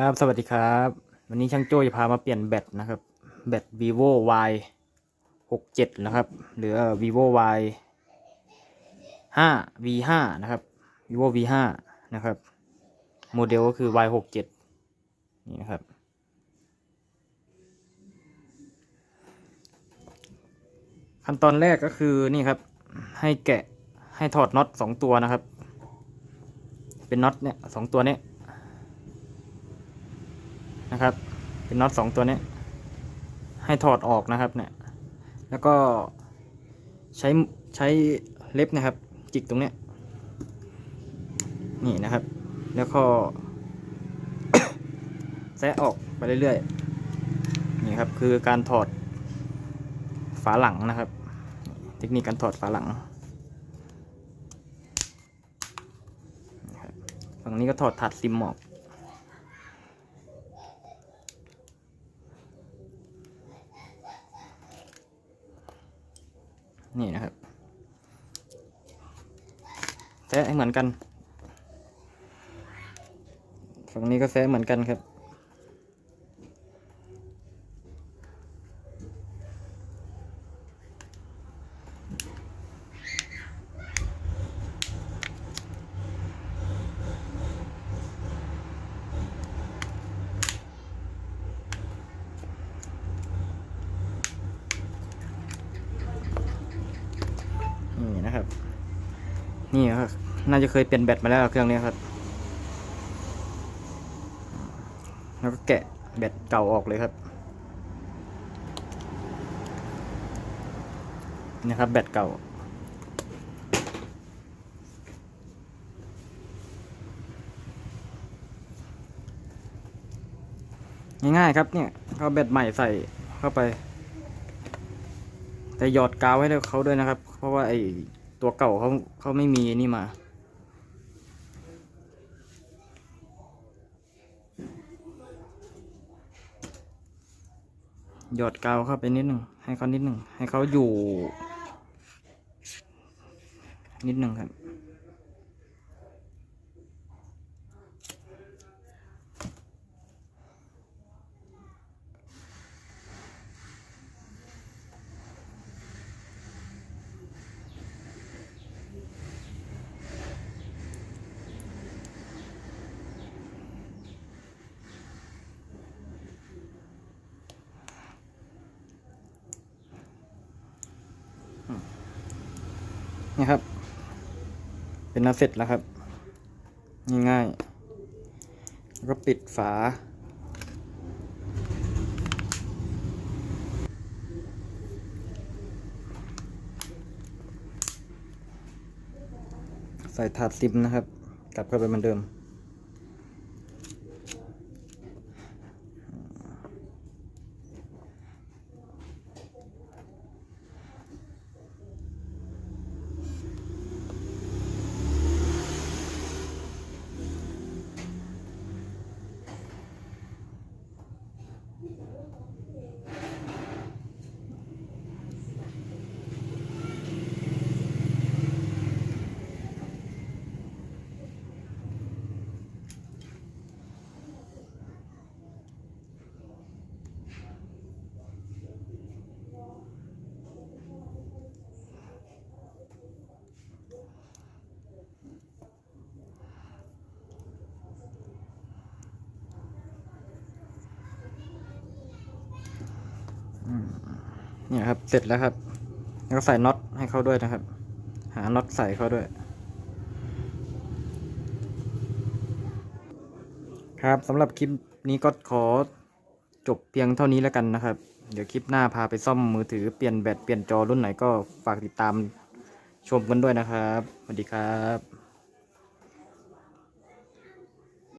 ครับ สวัสดีครับ วันนี้ช่างโจ้จะพามาเปลี่ยนแบตนะครับ แบต vivo y 6 7นะครับ หรือ vivo y 5 v 5นะครับ vivo v 5นะครับ โมเดลก็คือ y 6 7นี่นะครับ ขั้นตอนแรกก็คือนี่ครับ ให้แกะให้ถอดน็อตสองตัวนะครับ เป็นน็อตเนี่ยสองตัวเนี้ย นะครับ เป็นน็อตสองตัวนี้ ให้ถอดออกนะครับเนี่ย แล้วก็ใช้ใช้เล็บนะครับ จิกตรงเนี้ยนี่นะครับ แล้วก็แซะออกไปเรื่อยๆ นี่ครับคือการถอดฝาหลังนะครับ เทคนิคการถอดฝาหลังฝั่งนี้ก็ถอดถัดซิมออก นี่นะครับแซะเหมือนกันฝั่งนี้ก็แซะเหมือนกันครับ นี่นะครับ นี่ครับน่าจะเคยเปลี่ยนแบตมาแล้วเครื่องนี้ครับ แล้วก็แกะแบตเก่าออกเลยครับนี่นะครับแบตเก่าง่ายๆครับเนี่ยเอาแบตใหม่ใส่เข้าไป แต่หยอดกาวให้เขาด้วยนะครับ เพราะว่าไอตัวเก่าเขาเขาไม่มีนี่มา หยอดกาวเข้าไปนิดหนึ่งให้เขานิดหนึ่งให้เขาอยู่ นิดหนึ่งครับ นี่ครับ เป็นน้ำเสร็จแล้วครับ ง่ายๆแล้วก็ปิดฝา ใส่ถาดซิมนะครับ กลับเข้าไปเหมือนเดิม เนี่ยครับเสร็จแล้วครับแล้วก็ใส่น็อตให้เขาด้วยนะครับ หาน็อตใส่เขาด้วย ครับสำหรับคลิปนี้ก็ขอจบเพียงเท่านี้แล้วกันนะครับ เดี๋ยวคลิปหน้าพาไปซ่อมมือถือเปลี่ยนแบตเปลี่ยนจอรุ่นไหนก็ฝากติดตามชมกันด้วยนะครับสวัสดีครับ